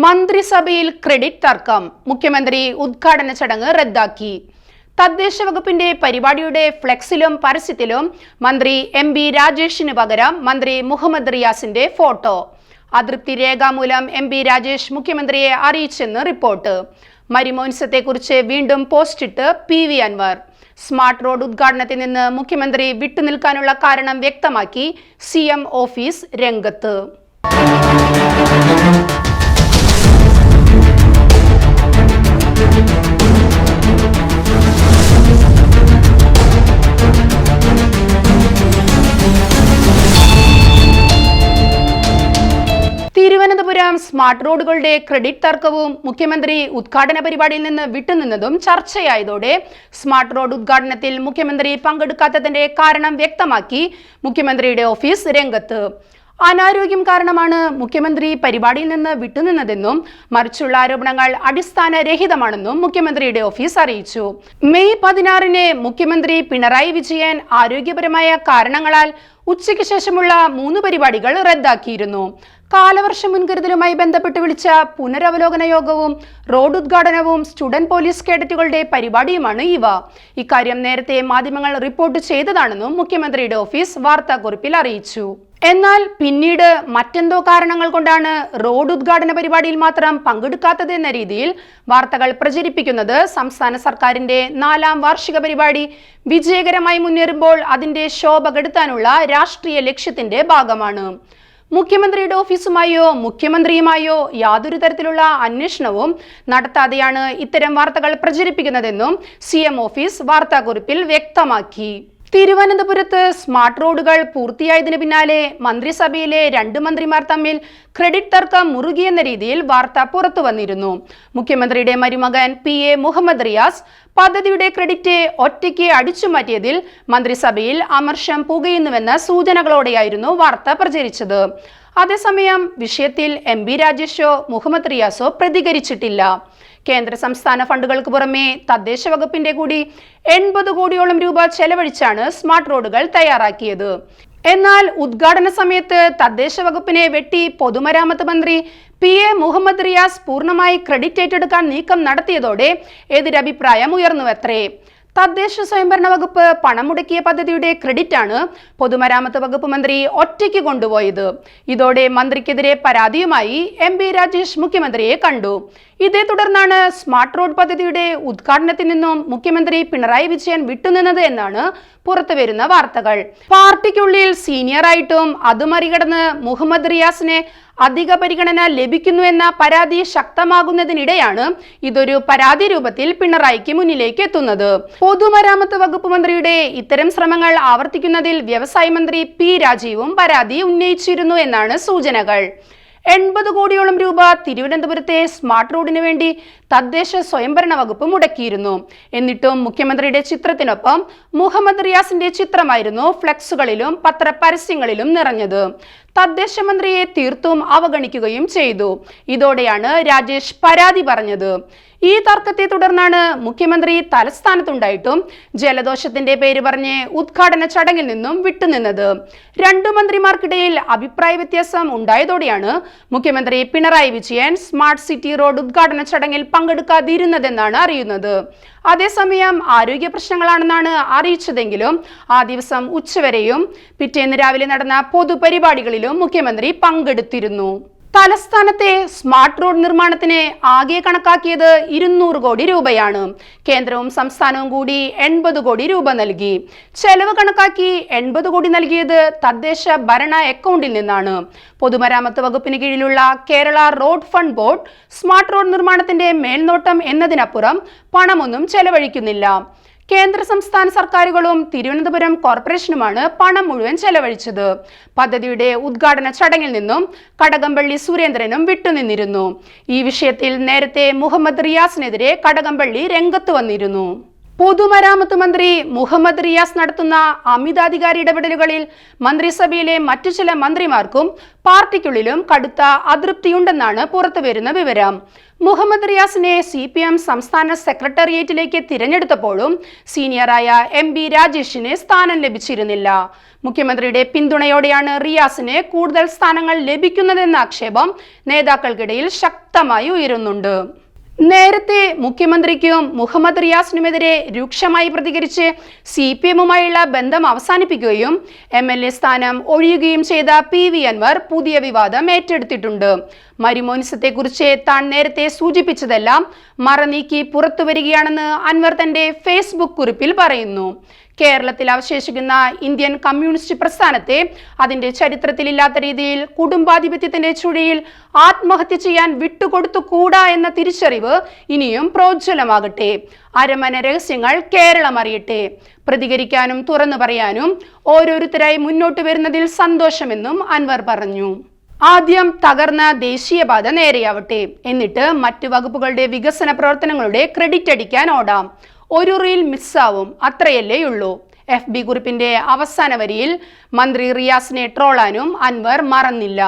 മന്ത്രിസഭയിൽ ക്രെഡിറ്റ് തർക്കം. മുഖ്യമന്ത്രി ഉദ്ഘാടന ചടങ്ങ് റദ്ദാക്കി. തദ്ദേശ വകുപ്പിന്റെ പരിപാടിയുടെ ഫ്ലെക്സിലും പരസ്യത്തിലും മന്ത്രി എം ബി രാജേഷിന് പകരം മന്ത്രി മുഹമ്മദ് റിയാസിന്റെ ഫോട്ടോ. അതൃപ്തി രേഖാമൂലം എം ബി രാജേഷ് മുഖ്യമന്ത്രിയെ അറിയിച്ചെന്ന് റിപ്പോർട്ട്. മരിമോൻസത്തെക്കുറിച്ച് വീണ്ടും പോസ്റ്റിട്ട് P V Anvar. Smart road ഉദ്ഘാടനത്തിൽ നിന്ന് മുഖ്യമന്ത്രി വിട്ടുനിൽക്കാനുള്ള കാരണം വ്യക്തമാക്കി സി ഓഫീസ് രംഗത്ത്. സ്മാർട്ട് റോഡുകളുടെ ക്രെഡിറ്റ് തർക്കവും മുഖ്യമന്ത്രി ഉദ്ഘാടന പരിപാടിയിൽ നിന്ന് വിട്ടുനിന്നതും ചർച്ചയായതോടെ സ്മാർട്ട് റോഡ് ഉദ്ഘാടനത്തിൽ മുഖ്യമന്ത്രി പങ്കെടുക്കാത്തതിന്റെ കാരണം വ്യക്തമാക്കി മുഖ്യമന്ത്രിയുടെ ഓഫീസ് രംഗത്ത്. അനാരോഗ്യം കാരണമാണ് മുഖ്യമന്ത്രി പരിപാടിയിൽ നിന്ന് വിട്ടുനിന്നതെന്നും മറിച്ചുള്ള ആരോപണങ്ങൾ അടിസ്ഥാനരഹിതമാണെന്നും മുഖ്യമന്ത്രിയുടെ ഓഫീസ് അറിയിച്ചു. മെയ് പതിനാറിന് മുഖ്യമന്ത്രി പിണറായി വിജയൻ ആരോഗ്യപരമായ കാരണങ്ങളാൽ ഉച്ചയ്ക്ക് ശേഷമുള്ള മൂന്ന് പരിപാടികൾ റദ്ദാക്കിയിരുന്നു. കാലവർഷ മുൻകരുതലുമായി ബന്ധപ്പെട്ട് വിളിച്ച പുനരവലോകന യോഗവും റോഡ് ഉദ്ഘാടനവും സ്റ്റുഡന്റ് പോലീസ് കേഡറ്റുകളുടെ പരിപാടിയുമാണ് ഇവ. ഇക്കാര്യം നേരത്തെ മാധ്യമങ്ങൾ റിപ്പോർട്ട് ചെയ്തതാണെന്നും മുഖ്യമന്ത്രിയുടെ ഓഫീസ് വാർത്താക്കുറിപ്പിൽ അറിയിച്ചു. എന്നാൽ പിന്നീട് മറ്റെന്തോ കാരണങ്ങൾ കൊണ്ടാണ് റോഡ് ഉദ്ഘാടന പരിപാടിയിൽ മാത്രം പങ്കെടുക്കാത്തത് എന്ന രീതിയിൽ വാർത്തകൾ പ്രചരിപ്പിക്കുന്നത് സംസ്ഥാന സർക്കാരിന്റെ നാലാം വാർഷിക പരിപാടി വിജയകരമായി മുന്നേറുമ്പോൾ അതിന്റെ ശോഭ കെടുത്താനുള്ള രാഷ്ട്രീയ ലക്ഷ്യത്തിന്റെ ഭാഗമാണ്. മുഖ്യമന്ത്രിയുടെ ഓഫീസുമായോ മുഖ്യമന്ത്രിയുമായോ യാതൊരു തരത്തിലുള്ള അന്വേഷണവും നടത്താതെയാണ് ഇത്തരം വാർത്തകൾ പ്രചരിപ്പിക്കുന്നതെന്നും സി ഓഫീസ് വാർത്താക്കുറിപ്പിൽ വ്യക്തമാക്കി. തിരുവനന്തപുരത്ത് സ്മാർട്ട് റോഡുകൾ പൂർത്തിയായതിനു പിന്നാലെ മന്ത്രിസഭയിലെ രണ്ട് മന്ത്രിമാർ തമ്മിൽ ക്രെഡിറ്റ് തർക്കം മുറുകിയെന്ന രീതിയിൽ വാർത്ത പുറത്തു വന്നിരുന്നു. മുഖ്യമന്ത്രിയുടെ മരുമകൻ പി എ മുഹമ്മദ് റിയാസ് പദ്ധതിയുടെ ക്രെഡിറ്റ് ഒറ്റയ്ക്ക് അടിച്ചുമാറ്റിയതിൽ മന്ത്രിസഭയിൽ അമർഷം പുകയുന്നുവെന്ന സൂചനകളോടെയായിരുന്നു വാർത്ത പ്രചരിച്ചത്. അതേസമയം വിഷയത്തിൽ എം ബി രാജേഷോ മുഹമ്മദ് റിയാസോ പ്രതികരിച്ചിട്ടില്ല. കേന്ദ്ര സംസ്ഥാന ഫണ്ടുകൾക്ക് പുറമെ തദ്ദേശ വകുപ്പിന്റെ കൂടി എൺപത് കോടിയോളം രൂപ ചെലവഴിച്ചാണ് സ്മാർട്ട് റോഡുകൾ തയ്യാറാക്കിയത്. എന്നാൽ ഉദ്ഘാടന സമയത്ത് തദ്ദേശ വകുപ്പിനെ വെട്ടി പൊതുമരാമത്ത് മന്ത്രി പി എ മുഹമ്മദ് റിയാസ് പൂർണമായി ക്രെഡിറ്റ് ഏറ്റെടുക്കാൻ നീക്കം നടത്തിയതോടെ എതിരഭിപ്രായം ഉയർന്നുവത്രേ. തദ്ദേശ സ്വയംഭരണ വകുപ്പ് പണം മുടക്കിയ പദ്ധതിയുടെ ക്രെഡിറ്റ് ആണ് പൊതുമരാമത്ത് വകുപ്പ് മന്ത്രി ഒറ്റയ്ക്ക് കൊണ്ടുപോയത്. ഇതോടെ മന്ത്രിക്കെതിരെ പരാതിയുമായി എം രാജേഷ് മുഖ്യമന്ത്രിയെ കണ്ടു. ഇതേ തുടർന്നാണ് സ്മാർട്ട് റോഡ് പദ്ധതിയുടെ ഉദ്ഘാടനത്തിൽ നിന്നും മുഖ്യമന്ത്രി പിണറായി വിജയൻ വിട്ടുനിന്നത് എന്നാണ് പുറത്തുവരുന്ന വാർത്തകൾ. പാർട്ടിക്കുള്ളിൽ സീനിയർ ആയിട്ടും അത് മറികടന്ന് മുഹമ്മദ് റിയാസിനെ അധിക പരിഗണന ലഭിക്കുന്നു എന്ന പരാതി ശക്തമാകുന്നതിനിടെയാണ് ഇതൊരു പരാതി രൂപത്തിൽ പിണറായിക്ക് മുന്നിലേക്ക് എത്തുന്നത്. പൊതുമരാമത്ത് വകുപ്പ് മന്ത്രിയുടെ ഇത്തരം ശ്രമങ്ങൾ ആവർത്തിക്കുന്നതിൽ വ്യവസായ മന്ത്രി പി രാജീവും പരാതി ഉന്നയിച്ചിരുന്നു എന്നാണ് സൂചനകൾ. എൺപത് കോടിയോളം രൂപ തിരുവനന്തപുരത്തെ സ്മാർട്ട് റോഡിന് വേണ്ടി തദ്ദേശ സ്വയംഭരണ വകുപ്പ് മുടക്കിയിരുന്നു. എന്നിട്ടും മുഖ്യമന്ത്രിയുടെ ചിത്രത്തിനൊപ്പം മുഹമ്മദ് റിയാസിന്റെ ചിത്രമായിരുന്നു ഫ്ലെക്സുകളിലും പത്രപരസ്യങ്ങളിലും നിറഞ്ഞത്. തദ്ദേശ മന്ത്രിയെ തീർത്തും അവഗണിക്കുകയും ചെയ്തു. ഇതോടെയാണ് രാജേഷ് പരാതി പറഞ്ഞത്. ഈ തർക്കത്തെ തുടർന്നാണ് മുഖ്യമന്ത്രി തലസ്ഥാനത്തുണ്ടായിട്ടും ജലദോഷത്തിന്റെ പേര് പറഞ്ഞ് ഉദ്ഘാടന ചടങ്ങിൽ നിന്നും വിട്ടുനിന്നത്. രണ്ടു മന്ത്രിമാർക്കിടയിൽ അഭിപ്രായ വ്യത്യാസം ഉണ്ടായതോടെയാണ് മുഖ്യമന്ത്രി Pinarayi Vijayan smart city road ഉദ്ഘാടന ചടങ്ങിൽ പങ്കെടുക്കാതിരുന്നതെന്നാണ് അറിയുന്നത്. അതേസമയം ആരോഗ്യ പ്രശ്നങ്ങളാണെന്നാണ് അറിയിച്ചതെങ്കിലും ആ ദിവസം ഉച്ചവരെയും പിറ്റേന്ന് രാവിലെ നടന്ന പൊതുപരിപാടികളിലും മുഖ്യമന്ത്രി പങ്കെടുത്തിരുന്നു. തലസ്ഥാനത്തെ സ്മാർട്ട് റോഡ് നിർമ്മാണത്തിന് ആകെ കണക്കാക്കിയത് ഇരുന്നൂറ് കോടി രൂപയാണ്. കേന്ദ്രവും സംസ്ഥാനവും കൂടി എൺപത് കോടി രൂപ നൽകി. ചെലവ് കണക്കാക്കി എൺപത് കോടി നൽകിയത് തദ്ദേശ ഭരണ അക്കൗണ്ടിൽ നിന്നാണ്. പൊതുമരാമത്ത് വകുപ്പിന് കീഴിലുള്ള Kerala road fund board smart road നിർമ്മാണത്തിന്റെ മേൽനോട്ടം എന്നതിനപ്പുറം പണമൊന്നും ചെലവഴിക്കുന്നില്ല. കേന്ദ്ര സംസ്ഥാന സർക്കാരുകളും തിരുവനന്തപുരം കോർപ്പറേഷനുമാണ് പണം മുഴുവൻ ചെലവഴിച്ചത്. പദ്ധതിയുടെ ഉദ്ഘാടന ചടങ്ങിൽ നിന്നും കടകംപള്ളി സുരേന്ദ്രനും വിട്ടുനിന്നിരുന്നു. ഈ വിഷയത്തിൽ നേരത്തെ മുഹമ്മദ് റിയാസിനെതിരെ കടകംപള്ളി രംഗത്ത് വന്നിരുന്നു. പൊതുമരാമത്ത് മന്ത്രി മുഹമ്മദ് റിയാസ് നടത്തുന്ന അമിതാധികാര ഇടപെടലുകളിൽ മന്ത്രിസഭയിലെ മറ്റു ചില മന്ത്രിമാർക്കും പാർട്ടിക്കുള്ളിലും കടുത്ത അതൃപ്തിയുണ്ടെന്നാണ് പുറത്തുവരുന്ന വിവരം. മുഹമ്മദ് റിയാസിനെ സി പി എം സംസ്ഥാന സെക്രട്ടേറിയറ്റിലേക്ക് തിരഞ്ഞെടുത്തപ്പോഴും സീനിയറായ എം ബി രാജേഷിന് സ്ഥാനം ലഭിച്ചിരുന്നില്ല. മുഖ്യമന്ത്രിയുടെ പിന്തുണയോടെയാണ് റിയാസിന് കൂടുതൽ സ്ഥാനങ്ങൾ ലഭിക്കുന്നതെന്ന ആക്ഷേപം നേതാക്കൾക്കിടയിൽ ശക്തമായി ഉയരുന്നുണ്ട്. നേരത്തെ മുഖ്യമന്ത്രിക്കും മുഹമ്മദ് റിയാസിനുമെതിരെ രൂക്ഷമായി പ്രതികരിച്ച് സി പി എമ്മുമായുള്ള ബന്ധം അവസാനിപ്പിക്കുകയും എം എൽ എ സ്ഥാനം ഒഴിയുകയും ചെയ്ത പി വി അൻവർ പുതിയ വിവാദം ഏറ്റെടുത്തിട്ടുണ്ട്. മരുമോനിസത്തെക്കുറിച്ച് താൻ നേരത്തെ സൂചിപ്പിച്ചതെല്ലാം മറനീക്കി പുറത്തു വരികയാണെന്ന് അൻവർ തന്റെ ഫേസ്ബുക്ക് കുറിപ്പിൽ പറയുന്നു. കേരളത്തിൽ അവശേഷിക്കുന്ന ഇന്ത്യൻ കമ്മ്യൂണിസ്റ്റ് പ്രസ്ഥാനത്തെ അതിന്റെ ചരിത്രത്തിലില്ലാത്ത രീതിയിൽ കുടുംബാധിപത്യത്തിന്റെ ചുഴിയിൽ ആത്മഹത്യ ചെയ്യാൻ വിട്ടുകൊടുത്തുകൂടാ എന്ന തിരിച്ചറിവ് ഇനിയും പ്രോജ്വലമാകട്ടെ. അരമന രഹസ്യങ്ങൾ കേരളം അറിയട്ടെ. പ്രതികരിക്കാനും തുറന്നു പറയാനും ഓരോരുത്തരായി മുന്നോട്ട് വരുന്നതിൽ സന്തോഷമെന്നും അൻവർ പറഞ്ഞു. ആദ്യം തകർന്ന ദേശീയപാത നേരെയാവട്ടെ. എന്നിട്ട് മറ്റു വകുപ്പുകളുടെ വികസന പ്രവർത്തനങ്ങളുടെ ക്രെഡിറ്റ് അടിക്കാൻ ഓടാം. ഒരു റീൽ മിസ്സാവും അത്രയല്ലേ ഉള്ളൂ. എഫ് ബി കുറിപ്പിന്റെ അവസാന വരിയിൽ മന്ത്രി റിയാസിനെ ട്രോളാനും അൻവർ മറന്നില്ല.